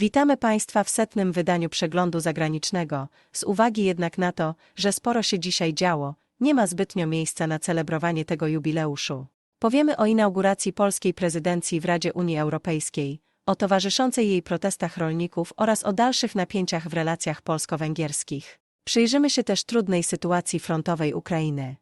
Witamy Państwa w setnym wydaniu przeglądu zagranicznego. Z uwagi jednak na to, że sporo się dzisiaj działo, nie ma zbytnio miejsca na celebrowanie tego jubileuszu. Powiemy o inauguracji polskiej prezydencji w Radzie Unii Europejskiej, o towarzyszącej jej protestach rolników oraz o dalszych napięciach w relacjach polsko-węgierskich. Przyjrzymy się też trudnej sytuacji frontowej Ukrainy.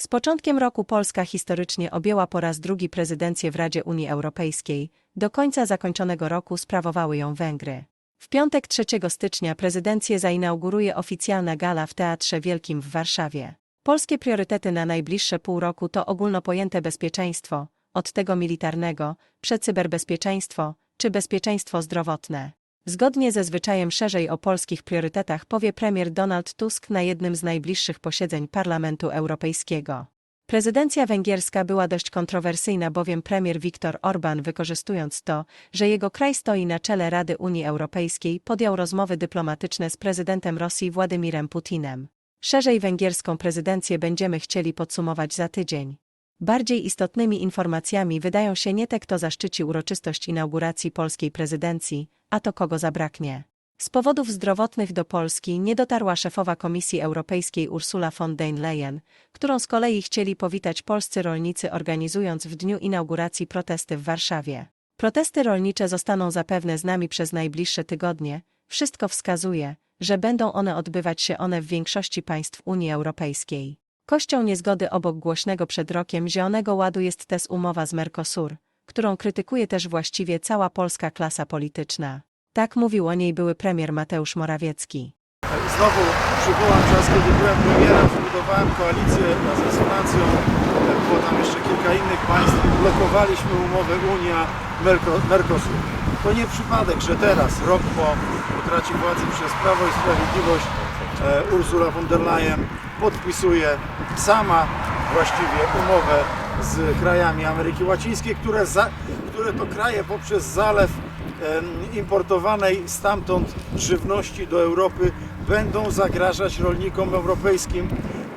Z początkiem roku Polska historycznie objęła po raz drugi prezydencję w Radzie Unii Europejskiej, do końca zakończonego roku sprawowały ją Węgry. W piątek 3 stycznia prezydencję zainauguruje oficjalna gala w Teatrze Wielkim w Warszawie. Polskie priorytety na najbliższe pół roku to ogólnopojęte bezpieczeństwo, od tego militarnego, przez cyberbezpieczeństwo czy bezpieczeństwo zdrowotne. Zgodnie ze zwyczajem szerzej o polskich priorytetach powie premier Donald Tusk na jednym z najbliższych posiedzeń Parlamentu Europejskiego. Prezydencja węgierska była dość kontrowersyjna, bowiem premier Viktor Orban, wykorzystując to, że jego kraj stoi na czele Rady Unii Europejskiej, podjął rozmowy dyplomatyczne z prezydentem Rosji Władimirem Putinem. Szerzej węgierską prezydencję będziemy chcieli podsumować za tydzień. Bardziej istotnymi informacjami wydają się nie te, kto zaszczyci uroczystość inauguracji polskiej prezydencji, a to kogo zabraknie. Z powodów zdrowotnych do Polski nie dotarła szefowa Komisji Europejskiej Ursula von der Leyen, którą z kolei chcieli powitać polscy rolnicy organizując w dniu inauguracji protesty w Warszawie. Protesty rolnicze zostaną zapewne z nami przez najbliższe tygodnie, wszystko wskazuje, że będą one odbywać się one w większości państw Unii Europejskiej. Kością niezgody obok głośnego przed rokiem Zielonego Ładu jest też umowa z Mercosur, którą krytykuje też właściwie cała polska klasa polityczna. Tak mówił o niej były premier Mateusz Morawiecki. Znowu przywołam czas, kiedy byłem premierem, wybudowałem koalicję z Resonacją, było tam jeszcze kilka innych państw blokowaliśmy umowę Unia-Mercosur. To nie przypadek, że teraz, rok po utracie władzy przez Prawo i Sprawiedliwość, Ursula von der Leyen podpisuje sama właściwie umowę z krajami Ameryki Łacińskiej, które, za, które to kraje poprzez zalew importowanej stamtąd żywności do Europy będą zagrażać rolnikom europejskim,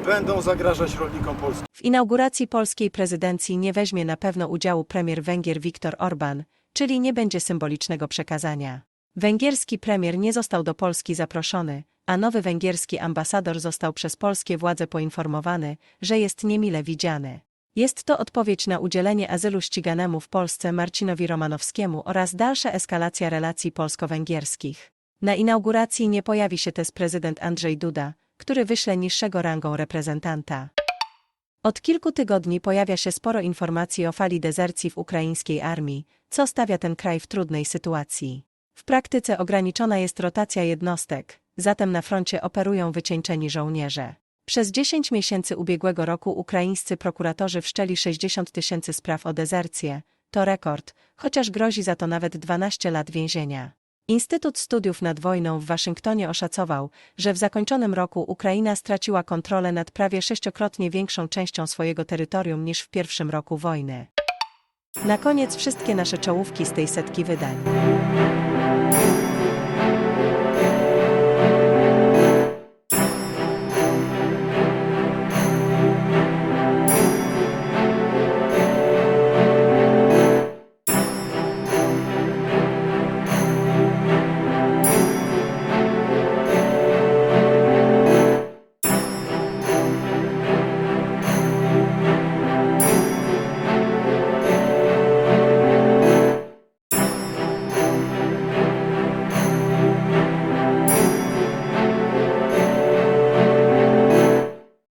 będą zagrażać rolnikom polskim. W inauguracji polskiej prezydencji nie weźmie na pewno udziału premier Węgier Viktor Orban, czyli nie będzie symbolicznego przekazania. Węgierski premier nie został do Polski zaproszony, a nowy węgierski ambasador został przez polskie władze poinformowany, że jest niemile widziany. Jest to odpowiedź na udzielenie azylu ściganemu w Polsce Marcinowi Romanowskiemu oraz dalsza eskalacja relacji polsko-węgierskich. Na inauguracji nie pojawi się też prezydent Andrzej Duda, który wyśle niższego rangą reprezentanta. Od kilku tygodni pojawia się sporo informacji o fali dezercji w ukraińskiej armii, co stawia ten kraj w trudnej sytuacji. W praktyce ograniczona jest rotacja jednostek, zatem na froncie operują wycieńczeni żołnierze. Przez 10 miesięcy ubiegłego roku ukraińscy prokuratorzy wszczęli 60 tysięcy spraw o dezercję. To rekord, chociaż grozi za to nawet 12 lat więzienia. Instytut Studiów nad Wojną w Waszyngtonie oszacował, że w zakończonym roku Ukraina straciła kontrolę nad prawie sześciokrotnie większą częścią swojego terytorium niż w pierwszym roku wojny. Na koniec wszystkie nasze czołówki z tej setki wydań.